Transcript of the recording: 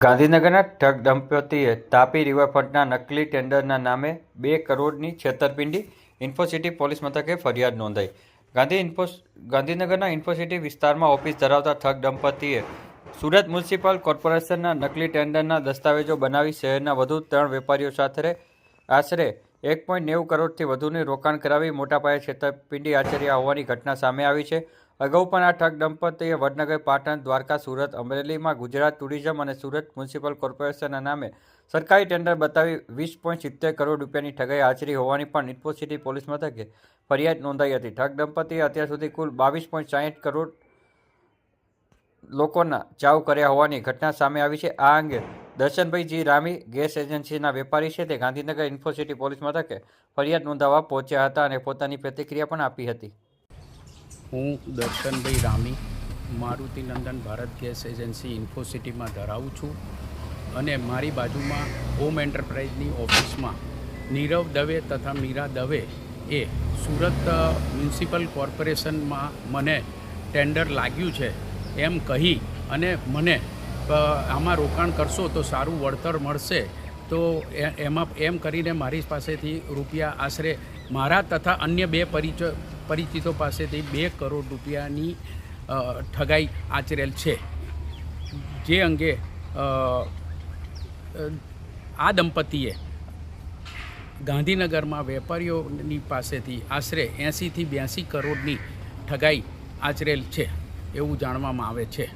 ગાંધીનગરના ઠગ દંપતીએ તાપી રિવરફ્રન્ટના નકલી ટેન્ડરના નામે બે કરોડની છેતરપિંડી ઇન્ફોસિટી પોલીસ મથકે ફરિયાદ નોંધાઈ. ગાંધી ઇન્ફો, ગાંધીનગરના ઇન્ફોસિટી વિસ્તારમાં ઓફિસ ધરાવતા ઠગ દંપતીએ સુરત મ્યુનિસિપલ કોર્પોરેશનના નકલી ટેન્ડરના દસ્તાવેજો બનાવી શહેરના વધુ ત્રણ વેપારીઓ સાથે આશરે એક પોઈન્ટ નેવું કરોડથી વધુની રોકાણ કરાવી મોટા પાયે છેતરપિંડી આચર્યા હોવાની ઘટના સામે આવી છે. અગાઉ પણ આ ઠગ દંપતીએ વડનગર, પાટણ, દ્વારકા, સુરત, અમરેલીમાં ગુજરાત ટુરિઝમ અને સુરત મ્યુનિસિપલ કોર્પોરેશનના નામે સરકારી ટેન્ડર બતાવી વીસ પોઈન્ટ સિત્તેર કરોડ રૂપિયાની ઠગાઈ આચરી હોવાની પણ ઇન્ફોસિટી પોલીસ મથકે ફરિયાદ નોંધાઈ હતી. ઠગ દંપતીએ અત્યાર સુધી કુલ બાવીસ પોઈન્ટ સાહીઠ કરોડ લોકોના ચાવ કર્યા હોવાની ઘટના સામે આવી છે. આ અંગે દર્શનભાઈ જી રામી ગેસ એજન્સીના વેપારી છે. તે ગાંધીનગર ઇન્ફોસિટી પોલીસ મથકે ફરિયાદ નોંધાવવા પહોંચ્યા હતા અને પોતાની પ્રતિક્રિયા પણ આપી હતી. હું દર્શનભાઈ રામી મારુતિનંદન ભારત ગેસ એજન્સી ઇન્ફોસિટીમાં ધરાવું છું અને મારી બાજુમાં હોમ એન્ટરપ્રાઇઝની ઓફિસમાં નીરવ દવે તથા મીરા દવે એ સુરત મ્યુનિસિપલ કોર્પોરેશનમાં મને ટેન્ડર લાગ્યું છે એમ કહી અને મને આમાં રોકાણ કરશો તો સારું વળતર મળશે. તો એમાં એમ કરીને મારી પાસેથી રૂપિયા આશરે મારા તથા અન્ય બે પરિચ, પરિચિતો પાસેથી બે કરોડ રૂપિયાની ઠગાઈ આચરેલ છે. જે અંગે આ દંપતીએ ગાંધીનગરમાં વેપારીઓની પાસેથી આશરે એંશીથી બ્યાસી કરોડની ઠગાઈ આચરેલ છે એવું જાણવામાં આવે છે.